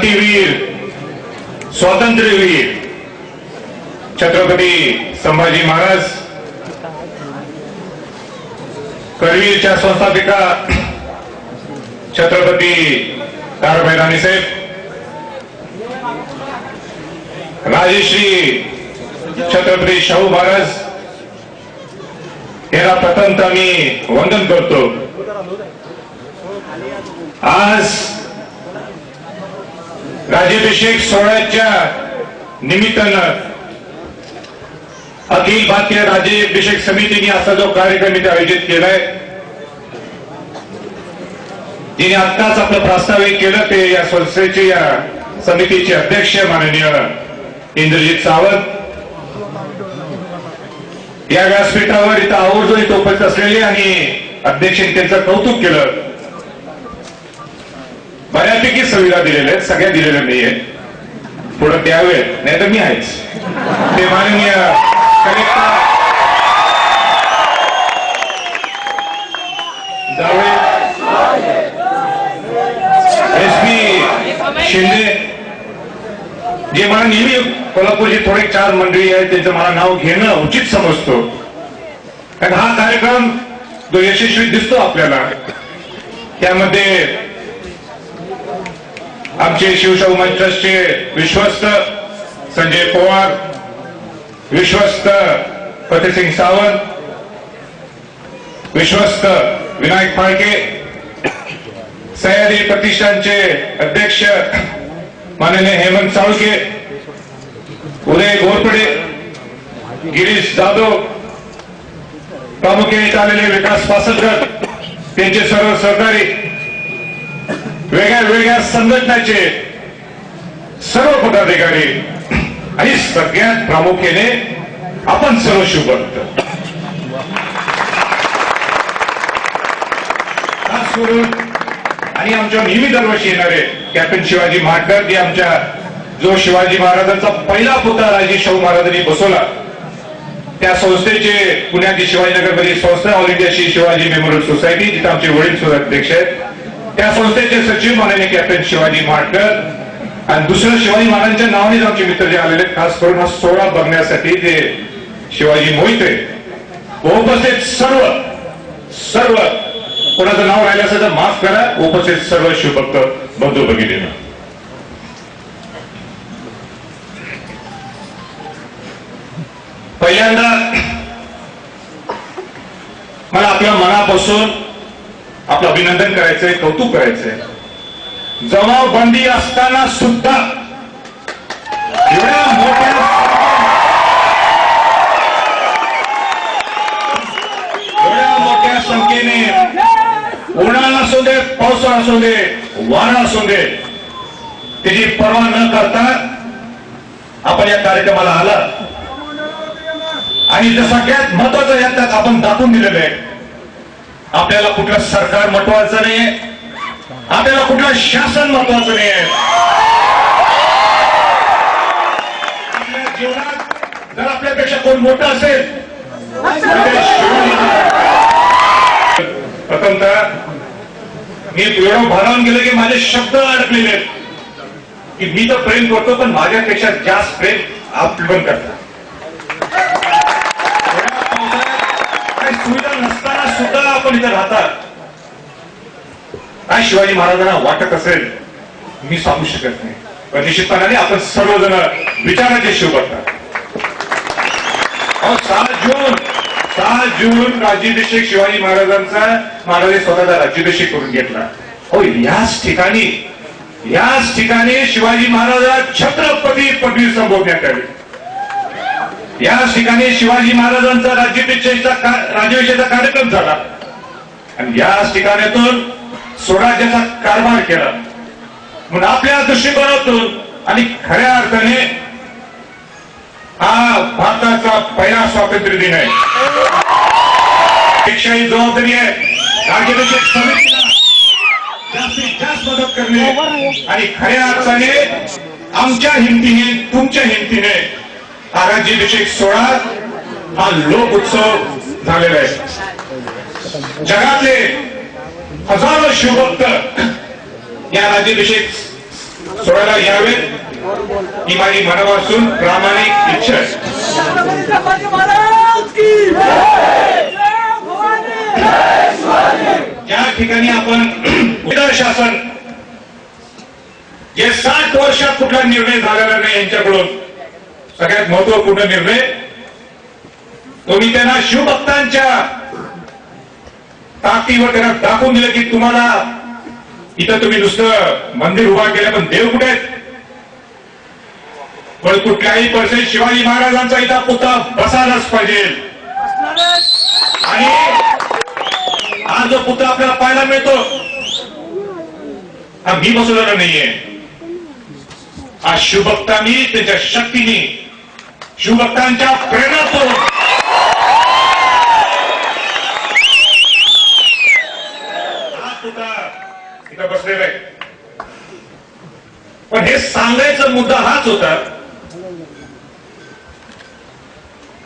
क्रांतीवीर स्वातंत्र्यवीर छत्रपती संभाजी महाराज करवीरच्या संस्थापिका छत्रपती ताराबाई राणीसाहेब राजेश्री छत्रपती शाहू महाराज यांना प्रथमतः मी वंदन करतो. आज राज्याभिषेक सोहळ्याच्या निमित्तानं अखिल भारतीय राज्याभिषेक समितीने असा जो कार्यक्रम इथे आयोजित केलाय जिने आत्ताच आपलं प्रास्ताविक केलं ते या संस्थेचे या समितीचे अध्यक्ष माननीय इंद्रजित सावंत. या व्यासपीठावर इथं आवर्जून इथं उपस्थित असलेले आणि अध्यक्षांनी त्यांचं कौतुक केलं. बऱ्यापैकी सुविधा दिलेल्या आहेत सगळ्या दिलेल्या नाहीये. पुढे द्यावे नाही तर मी आहेच. ते माननीय कलेक्टर एस पी शिंदे जे मला नेहमी कोल्हापूरची थोडे चार मंडळी आहेत त्यांचं मला नाव घेणं उचित समजतो. कारण हा कार्यक्रम जो यशस्वी दिसतो आपल्याला त्यामध्ये आमचे शिवशाहू मंच ट्रस्टचे विश्वस्त संजय पवार विश्वस्त फतेसिंग सावंत विश्वस्त विनायक फाळके सह्याद्री प्रतिष्ठानचे अध्यक्ष माननीय हेमंत साळके उदय घोरपडे गिरीश जाधव प्रामुख्याने चाललेले विकास पासदकर त्यांचे सर्व सहकारी वेगळ्या वेगळ्या संघटनाचे सर्व पदाधिकारी आणि सगळ्यात प्रामुख्याने आपण सर्व शिव करून आणि आमच्या नेहमी दरवर्षी येणारे कॅप्टन शिवाजी महाटकर जे आमच्या जो शिवाजी महाराजांचा पहिला पुतळा राजे शाहू महाराजांनी बसवला त्या संस्थेचे पुण्यातील मधील संस्था all India Shri Shivaji memorial society जिथे आमचे वडील सुद्धा अध्यक्ष आहेत. त्या संस्थेचे सचिव माननीय कॅप्टन शिवाजी महाटकर आणि दुसरं शिवाजी महाराजांच्या नावानेच आमचे मित्र जे आलेले खास करून हा सोहळा बघण्यासाठी जे शिवाजी मोहिते उपस्थित सर्व सर्व कोणाचं नाव राहिलं असेल तर माफ करा उपस्थित सर्व शिवभक्त बंधू भगिनीनं. पहिल्यांदा मला आपल्या मनापासून आपलं अभिनंदन करायचंय कौतुक करायचंय. जमावबंदी असताना सुद्धा एवढ्या मोठ्या एवढ्या मोठ्या संख्येने उन्हाळा असू दे पावसाळा असू दे वारा असू दे त्याची पर्वा न करता आपण या कार्यक्रमाला आला आणि जे सगळ्यात महत्वाचं यात आपण दाखवून दिलेलं आहे. आपल्याला कुठलं सरकार महत्वाचं नाहीये. आपल्याला कुठलं शासन महत्वाचं नाहीये. आपल्या जीवनात जर आपल्यापेक्षा कोण मोठं असेल तर प्रथमतः मी एवढं भारावून गेलो की माझे शब्द अडकलेले आहेत. की मी तर प्रेम करतो पण माझ्यापेक्षा जास्त प्रेम आप पण आपण इथे राहतात काय शिवाजी महाराजांना वाटत असेल मी सांगू शकत नाही. पण निश्चितपणाने आपण सर्वजण विचाराचे शिव करतात सहा जून सहा जून राज्याभिषेक शिवाजी महाराजांचा महाराज स्वतःचा राज्याभिषेक करून घेतला. हो याच ठिकाणी याच ठिकाणी शिवाजी महाराज छत्रपती पदवी संबोधण्यात आली. याच ठिकाणी शिवाजी महाराजांचा राज्याभिषेकचा राज्याभिषेकचा कार्यक्रम झाला. आणि याच ठिकाणातून स्वराज्याचा कारभार केला. म्हणून आपल्या दृष्टिकोनातून आणि खऱ्या अर्थाने हा भारताचा पहिला स्वातंत्र्य दिन आहे. शिक्षा ही जबाबदारी आहे. राज्याभिषेक समितीला जास्तीत जास्त मदत करणे आणि खऱ्या अर्थाने आमच्या हिमतीने तुमच्या हिमतीने हा राज्याभिषेक सोहळा हा लोक उत्सव झालेला आहे. जगातले हजारो शिवभक्त या राज्याभिषेक सोहळ्याला यावेत. ही माझी मनापासून प्रामाणिक इच्छा या ज्या ठिकाणी आपण उदर शासन जे साठ वर्षात कुठला निर्णय झालेला नाही यांच्याकडून सगळ्यात महत्त्वपूर्ण निर्णय तुम्ही त्यांना शिवभक्तांच्या ताकदीवर त्यांना दाखवून दिलं की तुम्हाला इथं तुम्ही नुसतं मंदिर उभा केलं पण देव कुठे पण कुठल्याही परिस्थितीत शिवाजी महाराजांचा इथं पुतळा बसायलाच पाहिजे. आणि हा जो पुतळा आपल्याला पाहायला मिळतो हा मी बसवलेला नाहीये. हा शिवभक्तांनी त्यांच्या शक्तीने शिवभक्तांच्या प्रेरणातून हा पुतळा इथं बसलेला आहे पण हे सांगायचा मुद्दा हाच होता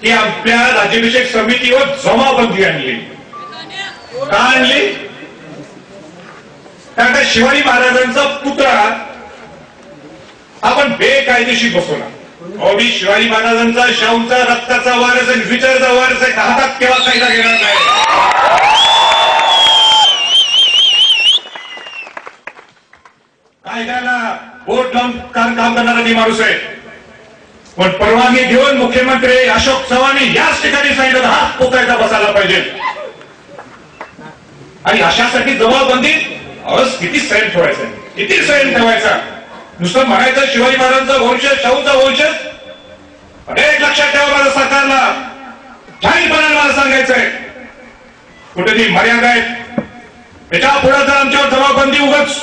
की आपल्या राज्याभिषेक समितीवर जमाबंदी आणली. का आणली? कारण शिवाजी महाराजांचा पुतळा आपण बेकायदेशीर बसवला. अहो शिवाजी महाराजांचा शाहूंचा रक्ताचा वारस आहे विचारचा वारस आहे हातात केव्हा कायदा घेणार नाही? कायद्याला बोट लावून काम काम करणारा मी माणूस आहे. पण परवानगी घेऊन मुख्यमंत्री अशोक चव्हाण याच ठिकाणी सांगितलं हात पोकायचा बसायला पाहिजे. आणि अशासाठी जबाबबंदी अस किती सैन ठेवायचा? किती सैन ठेवायचा? नुसतं म्हणायचं शिवाजी महाराजांचा वंशज शाहूचा वंशज अरे लक्षात ठेवा माझ्या सरकारला. ठाईपणाने मला सांगायचंय. कुठेतरी मर्यादा आहेत. त्याच्या पुढे जर आमच्यावर जबाबबंदी उगच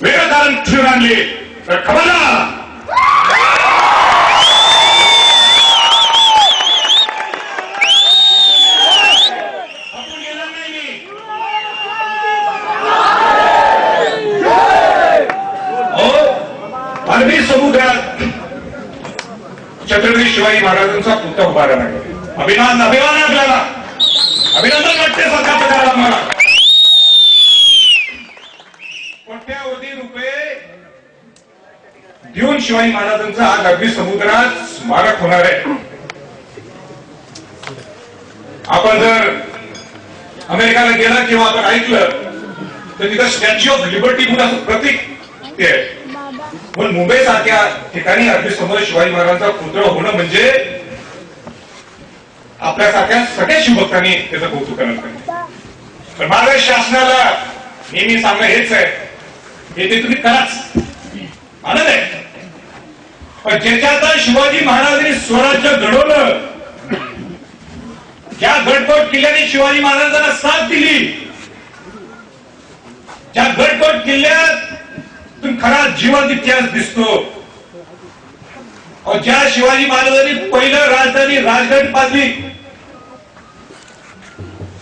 वेगळं कारण ठेवून आणली. तर खबरदार हो अरबी समुद्रात छत्रपती शिवाजी महाराजांचा पुतळा उभा आहे अभिमान अभिमान आपल्याला अभिनंदन वाटते सरकारचं आम्हाला देऊन शिवाजी महाराजांचा आज अगदी समुद्रात स्मारक होणार आहे. आपण जर अमेरिकाला गेला किंवा आपण ऐकलं तर तिथं स्टॅच्यू ऑफ लिबर्टी म्हणून असं प्रतीक ते आहे. पण मुंबई सारख्या ठिकाणी अगदी समोर शिवाजी महाराजांचा पुतळा होणं म्हणजे आपल्यासारख्या सगळ्या शिवभक्तांनी त्याचं कौतुक करणार पाहिजे पण माझं शासनाला नेहमी सांगणं हेच आहे हे ते तुम्ही कराच. आनंद आहे. ज्याच्यात शिवाजी महाराजांनी स्वराज्य घडवलं ज्या गडकोट किल्ल्याने शिवाजी महाराजांना साथ दिली ज्या गडकोट किल्ल्यात तुम्ही खरा जिवंत इतिहास दिसतो ज्या शिवाजी महाराजांनी पहिलं राजधानी राजगड बांधली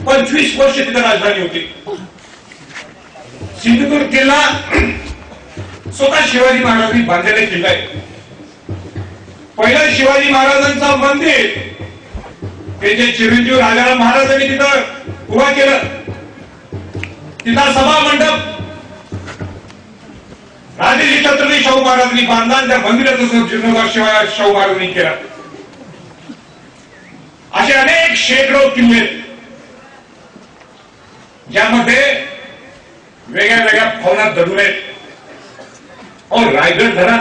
पंचवीस वर्ष तिथं राजधानी होती. सिंधुदुर्ग किल्ला स्वतः शिवाजी महाराजांनी बांधलेला किल्ला आहे. पहिलं शिवाजी महाराजांचं मंदिर. त्यांचे चिरंजीव राजाराम महाराजांनी तिथं उभा केलं. तिथं सभा मंडप. राजेजी छत्रपती शाहू महाराजांनी बांधला त्या मंदिराचा जीर्णोद्धार शिवाय शाहू महाराजांनी केला. असे अनेक शेकडो किल्ले. आहेत, ज्यामध्ये वेगळ्या वेगळ्या भावना दडून आहेत. अहो रायगड धरा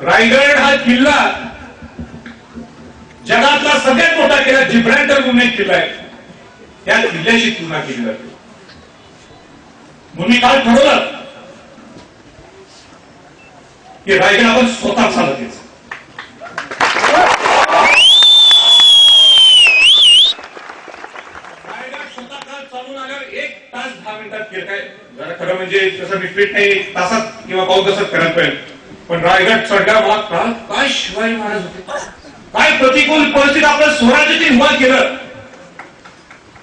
रायगड हा किल्ला जगातला सगळ्यात मोठा किल्ला जिब्रॅल्टर म्हणून एक किल्ला आहे. त्या किल्ल्याशी तुलना केली जाते म्हणून मी काल ठरवलं की रायगड स्वतः चालत यायचं. रायगड स्वतः एक तास दहा मिनिटात फिरताय. जरा खरं म्हणजे तसं मी फिट नाही तासात किंवा पाऊस तासात करत पाहिजे पण रायगड चढल्या मला काल काय शिवाजी महाराज होते? काय प्रतिकूल परिस्थिती आपलं स्वराज्याची उभा केलं?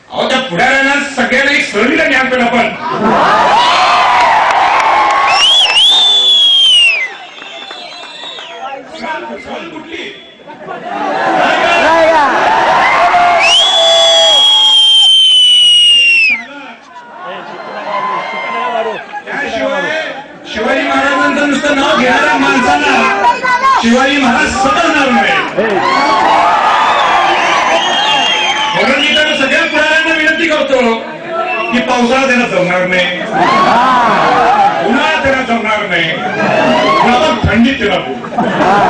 अहो त्या पुढाऱ्यांना सगळ्यांना एक सहलीला ज्ञान केलं आपण सहल कुठली त्याशिवाय शिवाजी महाराजांचं नुसतं नाव घेणाऱ्या माणसाला शिवाजी महाराज समजणार नाही म्हणून मी तर सगळ्या पुढाऱ्यांना विनंती करतो की पावसाळा त्यांना जमणार नाही उन्हाळा त्यांना जमणार नाही पुन्हा पण थंडीत त्यांना खूप.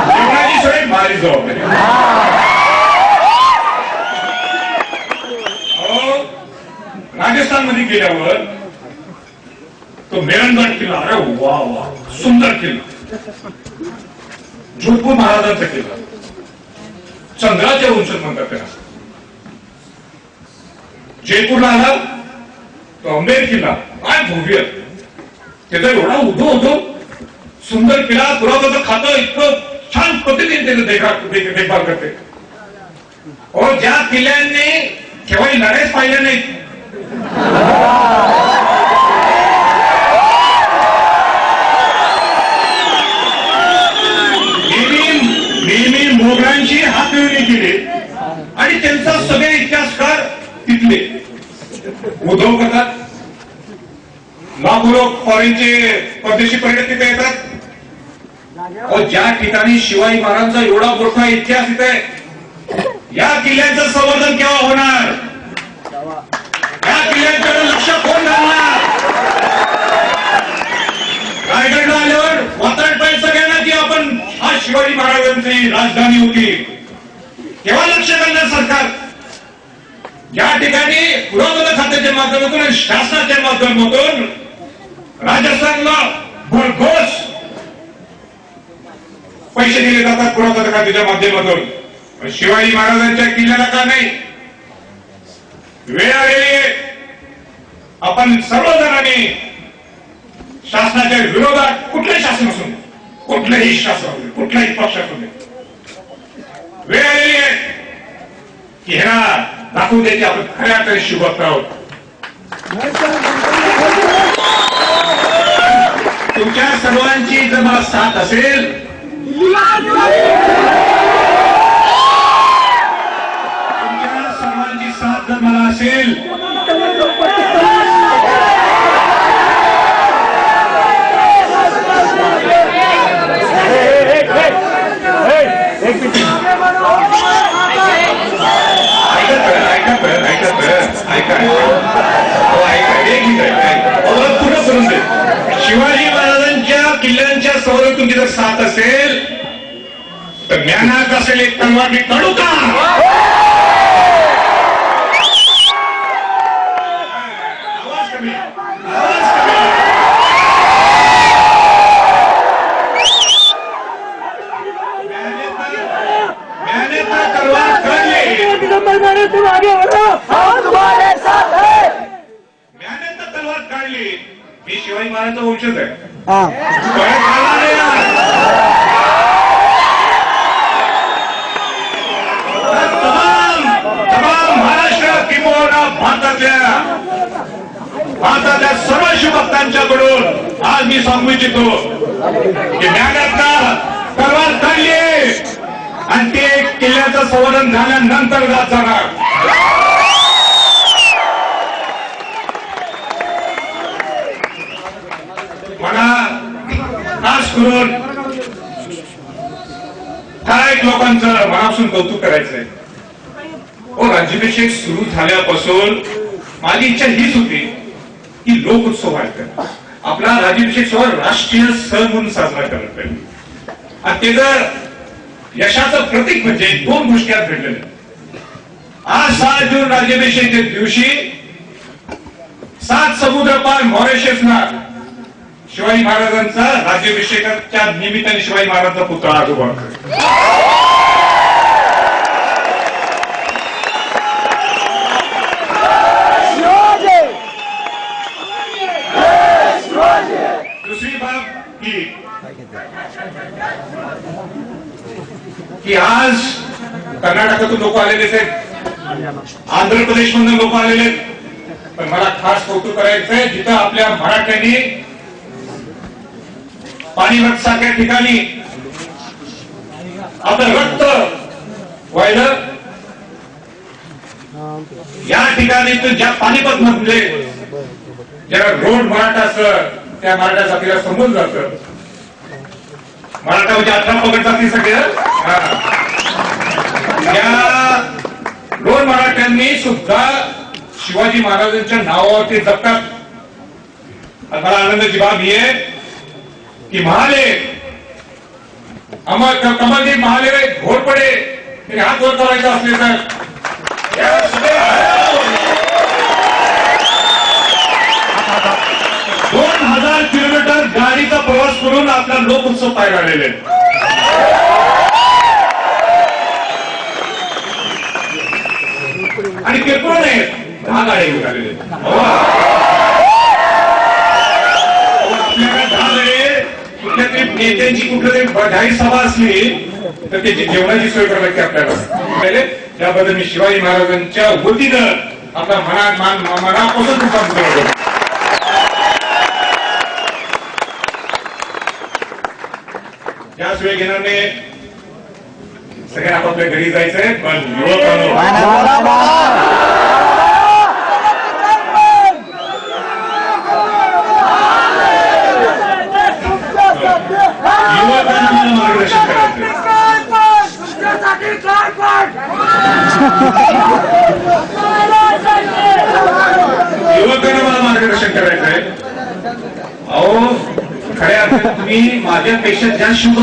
जेवणाची सोय भारी जबाबदारी अहो, राजस्थानमध्ये गेल्यावर तो मेरणगड किल्ला अरे वा वा सुंदर किल्ला जोधपूर महाराजांचा किल्ला चंद्राच्या उंचत म्हणतात त्याला. जयपूरला आला तो अंबेर किल्ला काय भव्य. त्याचा एवढा उभं होतो सुंदर किल्ला पुरातत्व खातं इतकं छान पद्धतीने त्याचं देखभाल देखभाल करते. और ज्या किल्ल्याने केव्हाही लढाईच पाहिल्या नाहीत. त्यांचा सगळे इतिहासकार तिथले. उद्धव करतात लाखो लोक फॉरेनचे परदेशी पर्यटक तिथे येतात. ज्या ठिकाणी शिवाजी महाराजांचा एवढा मोठा इतिहास इथे या किल्ल्यांचं संवर्धन केव्हा होणार? या किल्ल्यांकडे लक्ष कोण घालणार? रायगडला आल्यावर वातावरण पाहिजे सगळ्यांना की आपण हा शिवाजी महाराजांची राजधानी होती. केव्हा लक्ष करणार सरकार ज्या ठिकाणी पुरातत्व खात्याच्या माध्यमातून आणि शासनाच्या माध्यमातून राजस्थानला भरघोस पैसे दिले जातात पुरातत्व खात्याच्या माध्यमातून शिवाजी महाराजांच्या किल्ल्याला का नाही वेळ आहे. आपण सर्वजणांनी शासनाच्या विरोधात कुठलंही शासन असू कुठलंही शासन कुठलाही पक्ष असू दे वेळ आली आहे की ह्यांना दाखवू दे की आपण खऱ्या अर्थाने शिवभक्त आहोत. तुमच्या सर्वांची जर मला साथ असेल तुमच्या सर्वांची साथ जर मला असेल ऐका तर, ऐका तर, ऐका तर, ऐका ऐका हो, एक मिनिट ऐका, पूर्ण करून दे. शिवाजी महाराजांच्या किल्ल्यांच्या सवलत तुमची जर साथ असेल तर ज्ञानात असेल एक तलवार मी काढू का आवाज कमी आवाज कमी मैंने तो- मैंने तो तलवार काढली नंबर मारे तुम आगे बढ़ो हम तुम्हारे साथ है मैंने तर तलवार काढली महाराजांचा वंशज आहे. महाराष्ट्र किंबहुना भारतातल्या भारतातल्या सर्व शिवभक्तांच्याकडून आज मी सांगू इच्छितो की ज्ञानातला तलवार काढली आणि ते किल्ल्याचं संवर्धन झाल्यानंतर जात जाणार मला खास करून काय लोकांचं मनापासून कौतुक करायचंय? ओ राज्याभिषेक सुरू झाल्यापासून माझी इच्छा हीच होती की लोक उत्सव व्हायचा आपला राज्याभिषेक सोहळा राष्ट्रीय सण म्हणून साजरा करत पाहिजे. आणि ते जर यशाचं प्रतीक म्हणजे दोन गोष्टी आज घडलेल्या आज सहा जून राज्याभिषेकच्या दिवशी सात समुद्र पार मॉरिशसना शिवाजी महाराजांचा राज्याभिषेकाच्या निमित्ताने शिवाजी महाराजांचा पुतळा आज उभा दुसरी बाब ही की आज कर्नाटकातून लोक आलेले आहेत. आंध्र प्रदेश मधून लोक आलेले आहेत. पण मला खास कौतुक करायचंय आहे जिथं आपल्या मराठ्यांनी पाणीवत सारख्या ठिकाणी. आपलं रक्त व्हायलं या ठिकाणी तू ज्या पानिपत म्हटले ज्या रोड मराठा असं त्या मराठा जातीला समजून जात. मराठा म्हणजे अठरा पगड जाती सगळं या रोड मराठ्यांनी सुद्धा शिवाजी महाराजांच्या नावावरती जपतात. मला आनंदाची बाब ही आहे. की महाले अमर कमलदेव महाले घोरपडे हात वर करायचा असले तर. दोन हजार किलोमीटर गाडीचा प्रवास करून आपला लोक उत्सव आलेले आहेत. आणि किरकोळ नाही दहा गाड्या घेऊन आलेले नेत्यांची कुठली तरी जाहीर सभा असली तर त्याची जेवणाची सोय करावी लागते आपल्याला त्याबद्दल मी शिवाजी महाराजांच्या वतीनं आपला मना मान मनापासून तुमचा मुद्दा करतो. वेळ घेणार नाही सगळ्या आपापल्या घरी जायचंय पण युवकांनो. मार्गदर्शन करायचं युवकांना मला मार्गदर्शन करायचंय. अहो खऱ्या अर्थाने तुम्ही माझ्यापेक्षा जास्त शिव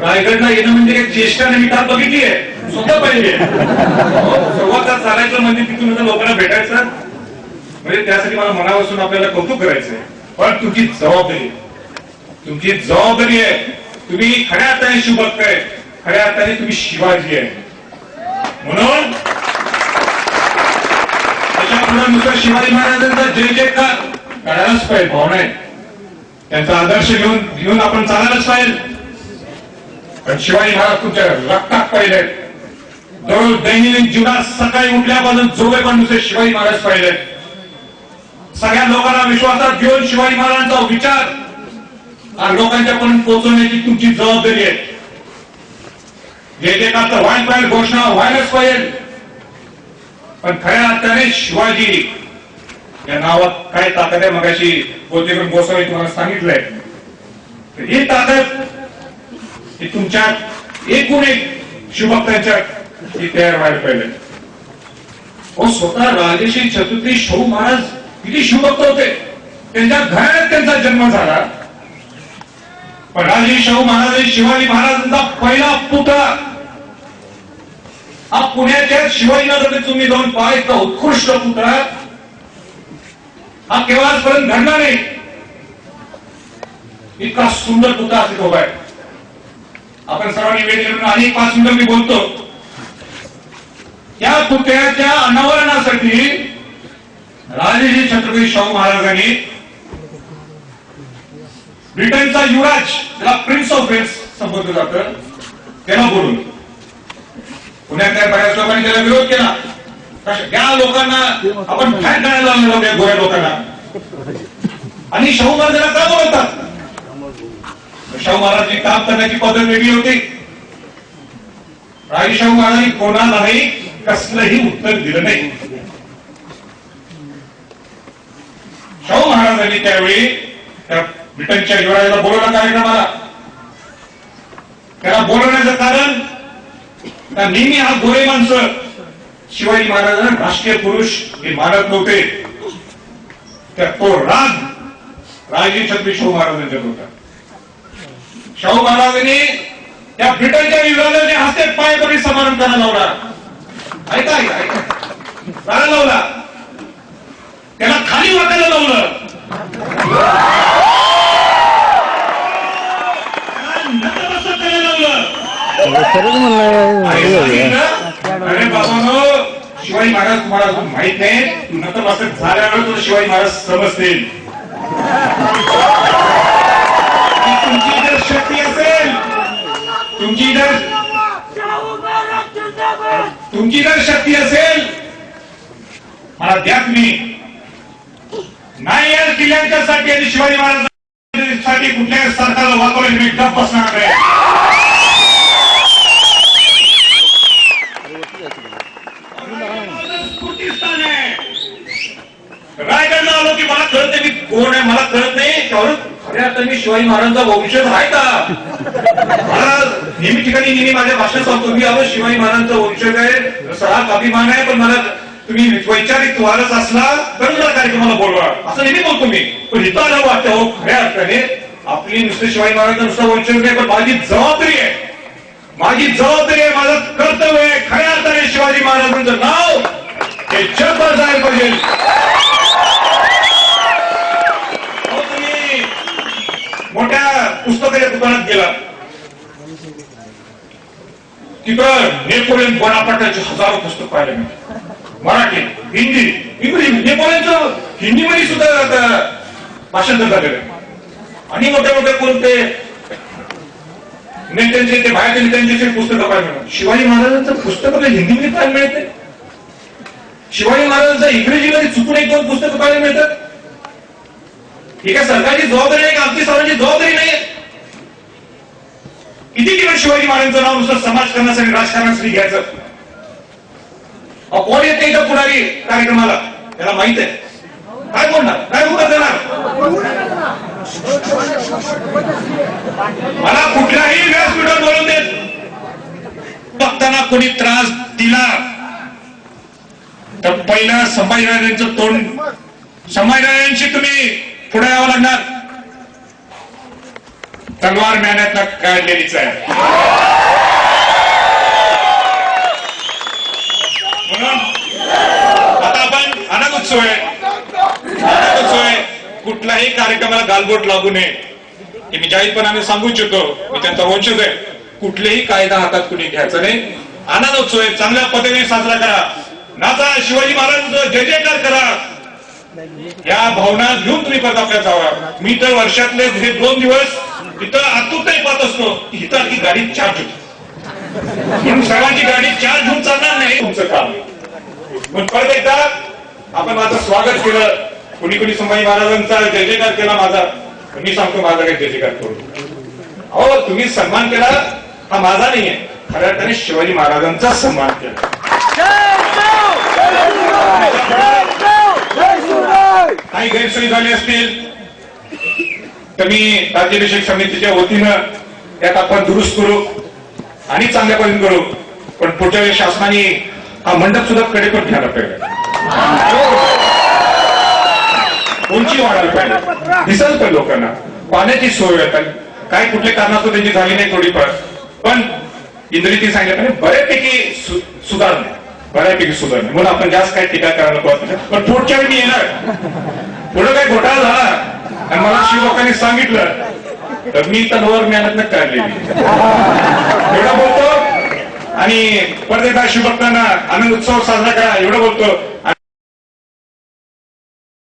रायगडला येणं म्हणजे काही चेष्टा नाही मी काल बघितली आहे सुद्धा पाहिजे अहो, चालायचं म्हणजे तिथून लोकांना भेटायचं. म्हणजे त्यासाठी मला मनापासून आपल्याला कौतुक करायचंय. पण तुझी जबाबदारी आहे. तुमची जबाबदारी आहे. तुम्ही खऱ्या अर्थाने शिवभक्त आहे. खऱ्या अर्थाने तुम्ही शिवाजी आहे. म्हणून त्याच्यापुढे नुसतं शिवाजी महाराजांचा जय जयकार करायलाच पाहिजे भावना आहे. त्यांचा आदर्श घेऊन घेऊन आपण चालायलाच पाहिजे. पण शिवाजी महाराज तुमच्या रक्तात पाहिले दररोज दैनंदिन जीवनात सकाळी उठल्यापासून जोगे पण नुसते शिवाजी महाराज पाहिले सगळ्या लोकांना विश्वासात घेऊन शिवाजी महाराजांचा विचार हा लोकांच्यापर्यंत पोहोचवण्याची तुमची जबाबदारी आहे. जे जे का तर व्हायला पाहिजे घोषणा व्हायलाच पाहिजे. पण खऱ्या अर्थाने शिवाजी या नावात काय ताकद आहे मगाशी गोतेकर गोसावी तुम्हाला सांगितलंय. तर ही ताकद ही तुमच्या एकूण एक शिवभक्तांच्या तयार व्हायला पाहिजे. हो स्वतः राजेश्री चतुर्थी शाहू महाराज किती शिवभक्त होते. त्यांच्या घरात त्यांचा जन्म झाला. पण राजे शाहू महाराज शिवाजी महाराजांचा पहिला पुतळा. हा पुण्याच्या शिवाजीनगरमध्ये तुम्ही जाऊन पाहायचा उत्कृष्ट पुतळा. हा केव्हा आजपर्यंत घडला नाही. इतका सुंदर पुतळा असे उभा आहे. आपण सर्वांनी वेळ करून अनेक पाच मिनिटं मी बोलतो. या पुतळ्याच्या अनावरणासाठी राजेजी छत्रपती शाहू महाराजांनी ब्रिटनचा युवराज त्याला प्रिन्स ऑफ वेल्स संबोधलं जातं. त्याला बोलून. पुण्यातल्या बऱ्याच लोकांनी त्याला विरोध केला. त्या लोकांना आपण काय करायला लावलं त्या गोऱ्या लोकांना. आणि शाहू महाराजांना का बोलतात शाहू महाराजांची काम करण्याची पद्धत वेगळी होती. राजे शाहू महाराजांनी कोणालाही कसलंही उत्तर दिलं नाही. शाहू महाराजांनी त्यावेळी त्या ब्रिटनच्या युवराजाला बोलवलं कार्यक्रमाला त्याला बोलवण्याचं कारण त्या नेहमी हा गोरे माणसं शिवाजी महाराजांना राष्ट्रीय पुरुष हे मानत नव्हते. तर तो राग राजे छत्री शाहू महाराजांच्यात होता शाहू महाराजांनी त्या ब्रिटनच्या युवराजाच्या हस्ते पाय पायपरी समारंभ करायला लावला. ऐका ऐका ऐका. करायला लावला. त्याला खाली वाकायला लावलं त्याला नतमस्तक करायला लावलं खरंच म्हणलं बाबांनो शिवाजी महाराज तुम्हाला अजून माहीत नाही. तू नतमस्तक झाल्यावर तुला शिवाजी महाराज समजतील. तुमची जर शक्ती असेल. तुमची जर तुमची जर शक्ती असेल. मला द्या तुम्ही. नाही या किल्ल्याच्या साठी आणि शिवाजी महाराजांसाठी कुठल्याही सरकारला वापरले मी गप्प बसणार नाही. कळत नाही मी कोण आहे मला कळत नाही. खऱ्या तर मी शिवाजी महाराजांचा वंशज आहे का? मला नेहमी ठिकाणी नेहमी माझ्या भाषण सांगतो. मी अहो शिवाजी महाराजांचा वंशज आहे. सहा अभिमान आहे पण मला तुम्ही वैचारिक वारस असला तर मला कार्यक्रमाला बोलवा. असं नेहमी बोलतो मी. पण इथं आलं वाटतं हो खऱ्या अर्थाने आपली नुसते शिवाजी महाराजांचा नुसता वंशज नाही पण माझी जबाबदारी आहे. माझी जबाबदारी आहे माझं कर्तव्य आहे. खऱ्या अर्थाने शिवाजी महाराजांचं नाव हे जगभर जायला पाहिजे अहो, तुम्ही मोठ्या पुस्तकाच्या दुकानात गेला. तिथं नेपोलियन बोनापाटाचे हजारो पुस्तक पाहिले मी. मराठी हिंदी इंग्लिश नेपोलियनचं हिंदीमध्ये सुद्धा आता भाषांतर झालेलं आहे. आणि मोठ्या मोठ्या कोणते? नेत्यांचे ते बाहेरच्या नेत्यांचे पुस्तकं पाहायला मिळतात शिवाजी महाराजांचं पुस्तक हिंदीमध्ये पाहायला मिळते शिवाजी महाराजांचं इंग्रजीमध्ये चुकून एक दोन पुस्तकं पाहायला मिळतात. ही काय सरकारची जबाबदारी नाही का? आमची सर्वांची जबाबदारी नाही किती दिवस शिवाजी महाराजांचं नाव नुसतं समाजकारणासाठी राजकारणासाठी घ्यायचं? अहो, कोण येते इथं पुढारी कार्यक्रमाला? त्याला माहीत आहे. काय बोलणार? काय उभं देणार मला कुठलाही व्यासपीठावर बोलून देत. बघताना कोणी त्रास दिला तर पहिला संभाजीराजांचं तोंड संभाजीराजांशी तुम्ही पुढे यावं लागणार. तलवार मेहनत काढलेलीच आहे. म्हणून आता आपण अनाथ उत्सव आहे. अनाथ उत्सव आहे. कुठल्याही कार्यक्रमाला गालबोट लागू नये. की मी जाहीरपणाने सांगू इच्छितो. मी त्यांचा वंशज आहे. कुठलेही कायदा हातात कुणी घ्यायचा नाही. आनंद उत्सव आहे. चांगल्या पद्धतीने साजरा करा. नाचा शिवाजी महाराजांचं जय जयकार करा. या भावना घेऊन तुम्ही परत आपल्या जावा मी तर वर्षातले हे दोन दिवस इथं आतुरताही पाहत असतो. इथं आधी गाडी चार्ज होती. म्हणून सर्वांची गाडी चार्ज होऊन चालणार नाही तुमचं काम. पण परत एकदा आपण माझं स्वागत केलं. कुणी कुणी संभाजी महाराजांचा जय जयकार केला माझा. मी सांगतो माझा काही जय जयकार करू अहो तुम्ही सन्मान केला. हा माझा नाहीये. खऱ्या अर्थाने शिवाजी महाराजांचा सन्मान केला. जय शिवराय काही गैरसोयी झाली असतील तर मी राज्याभिषेक समितीच्या वतीनं त्यात आपण दुरुस्त करू आणि चांगल्या पद्धतीने करू. पण पुढच्या वेळी शासनाने हा मंडप सुद्धा कडे पण घ्यायला पाहिजे. उंची वाढायला पाहिजे. दिसायला पण लोकांना? पाण्याची सोय आहे. पण काय कुठल्या कारणास्तव त्यांची झाली नाही थोडीफार. पण इंद्रिती सांगितलं बऱ्यापैकी सु- बऱ्यापैकी सुधारणे म्हणून आपण जास्त काही टीका करायला पाहतो पण पुढच्या वेळी मी येणार. पुढे काही घोटाळा झाला. आणि मला शिवकांनी सांगितलं. तर मी तलवार मेहनत काढलेली. एवढं बोलतो. आणि परत शिवभक्तांना आनंद उत्सव साजरा करा. एवढं बोलतो.